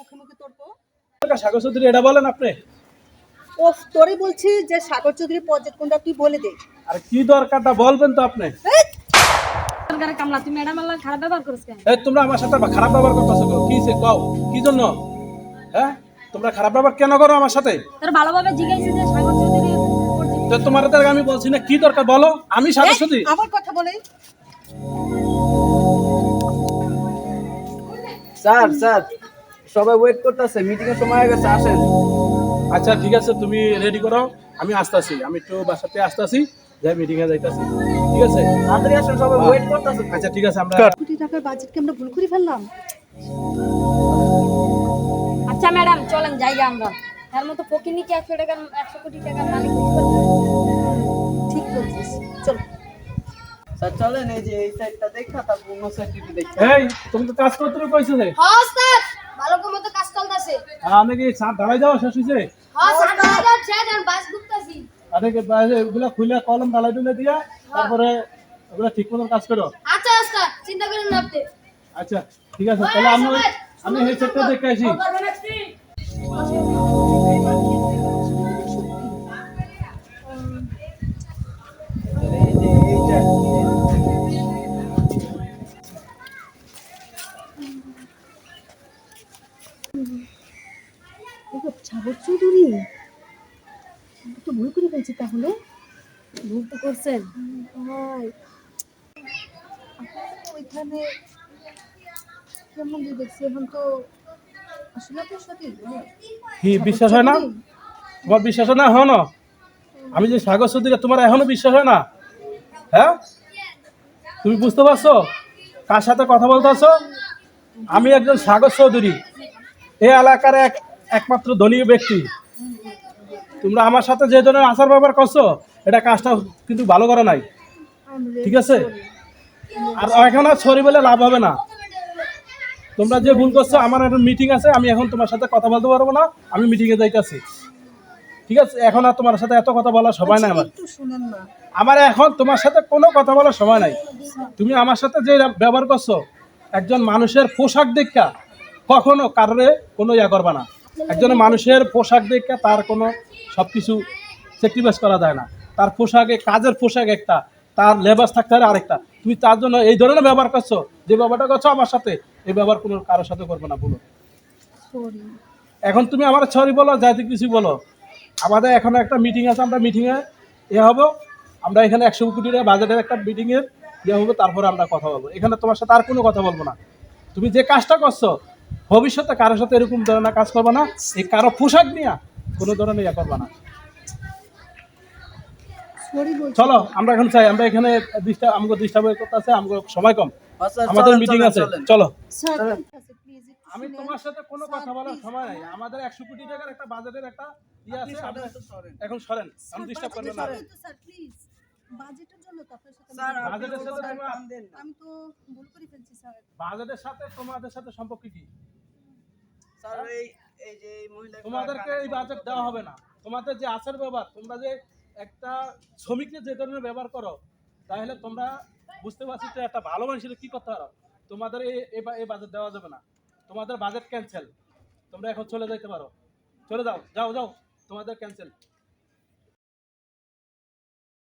মুখে মুখে তর্ক সাগর চৌধুরী এটা বলেন আপনি। ও তোরই বলছি যে সাগর চৌধুরী প্রজেক্ট কোনটা তুই বলে দে। আর কি দরকারটা বলবেন তো আপনি। কামলা তুই ম্যাডাম আল্লাহ খারাপ ব্যবহার করিস কেন? এই তোমরা আমার সাথে খারাপ ব্যবহার করতেছো কি সে কও? কি জন্য? হ্যাঁ তোমরা খারাপ ব্যবহার কেন করো আমার সাথে? তোর ভালোভাবে জিজ্ঞাসা যে সাগর চৌধুরী পরিচিত। তো আমি বলছি না কি দরকার বলো? আমি সাগর চৌধুরী। আমার কথা বলে। Sir sir. সবাই ওয়েট করতেছে মিটিং এর সময় হয়ে গেছে আসেন। আচ্ছা ঠিক আছে তুমি রেডি করো আমি আসতেছি আমি একটু বাসাতে আসতেছি যাই মিটিং এ যাইতাছি ঠিক আছে? তাড়াতাড়ি আসেন সবাই ওয়েট করতেছে। আচ্ছা ঠিক আছে আমরা কোটি টাকার বাজেটকে আমরা ভুল করে ফেললাম? আচ্ছা ম্যাডাম চলেন জায়গা আমরা। তার মতো ফকিনি কি একশো টাকার একশো কোটি টাকার মালিক ঠিক বলছিস চল। স্যার চলেন এই যে এই সাইডটা দেখা তারপর অন্য সাইডটা দেখা। এই তুমি তো কাজ করতে কইছো যে। হ্যাঁ স্যার। ভালো মতো কাজ চলতেছে। আমি কি দাঁড়াই যাওয়া শেষ হইছে হ্যাঁ বাস আরে এগুলো খুলে কলম ডালাই দিলে দিয়া তারপরে ওগুলো ঠিক মতন কাজ করো। আচ্ছা আচ্ছা চিন্তা করেন না আপনি। আচ্ছা ঠিক আছে তাহলে আমি আমি হেডসেটটা সেটটা দেখে আসি। সাগর চৌধুরী তো ভুল করে ফেলছি তাহলে। ভুল তো করছেন। ভাই ওইখানে কেমন যে দেখছি এখন তো আসলে আপনার সাথে কি বিশ্বাস হয় না? তোমার বিশ্বাস হয় না হন আমি যে সাগর চৌধুরী তোমার এখনও বিশ্বাস হয় না? হ্যাঁ? তুমি বুঝতে পারছ? কার সাথে কথা বলতেছো আমি একজন সাগর চৌধুরী। এই এলাকার এক একমাত্র ধনী ব্যক্তি। তোমরা আমার সাথে যে ধরনের আচার ব্যবহার করছ এটা কাজটা কিন্তু ভালো করে নাই। ঠিক আছে? আর এখন আর সরি বলে লাভ হবে না। তোমরা যে ভুল করছ আমার একটা মিটিং আছে আমি এখন তোমার সাথে কথা বলতে পারব না আমি মিটিংয়ে যাইতেছি। ঠিক আছে? এখন আর তোমার সাথে এত কথা বলার সময় নাই আমার। আমার এখন তোমার সাথে কোনো কথা বলার সময় নাই। তুমি আমার সাথে যে ব্যবহার করছ একজন মানুষের পোশাক দেখা কখনো কারণে কোনো ইয়া করবা না। একজন মানুষের পোশাক দেখা তার কোনো সব কিছু স্যাক্রিফাইস করা যায় না। তার পোশাকে কাজের পোশাক একটা তার লেবাস থাকতে পারে আরেকটা। তুমি তার জন্য এই ধরনের ব্যবহার করছ যে ব্যবহারটা করছ আমার সাথে এই ব্যবহার কোনো কারোর সাথে করবে না বলো এখন তুমি আমার সরি বলো যাইতে কিছু বলো। আমাদের এখন একটা মিটিং আছে আমরা মিটিংয়ে এ হব। আমরা এখানে একশো কোটি টাকা বাজেটের একটা মিটিংয়ের ইয়ে হব তারপরে আমরা কথা বলব। এখানে তোমার সাথে আর কোনো কথা বলব না। তুমি যে কাজটা করছ ভবিষ্যতে কারোর সাথে এরকম ধরনের কাজ করবে না? এই কারও পোশাক নিয়ে কোনো ধরনের ইয়ে করবে না। চলো আমরা এখন চাই আমরা এখানে ডিস্টার্ব আমাকে ডিস্টার্ব করতেছে আমাকে সময় কম। হ্যাঁ, আমাদের মিটিং আছে। চলো। আছে আমি তোমার সাথে কোনো কথা বলার সময় নাই। আমাদের একশো কোটি টাকার একটা বাজেটের একটা ইয়ে আছে এখন সরেন। আমি ডিস্টার্ব করবেন না। বাজেটের জন্য তো সাথে স্যার বাজেটের সাথে কোথায় তোমরা- টান দেন না। আমি তো ভুল করে ফেলছি স্যার বাজেটের সাথে তোমাদের সাথে সম্পর্ক কি? স্যার এই এই যে এই মহিলা তোমাদেরকে এই বাজেট দেওয়া হবে না। তোমাদের যে আচার ব্যবহার তোমরা যে একটা শ্রমিকদের যে ধরনের ব্যবহার করো তাহলে তোমরা বুঝতে পারছি যে একটা ভালো মানুষের কি করতে পারো। তোমাদের এই এই এই বাজেট দেওয়া যাবে না। তোমাদের বাজেট ক্যান্সেল তোমরা এখন চলে যাইতে পারো। চলে যাও যাও যাও। তোমাদের ক্যান্সেল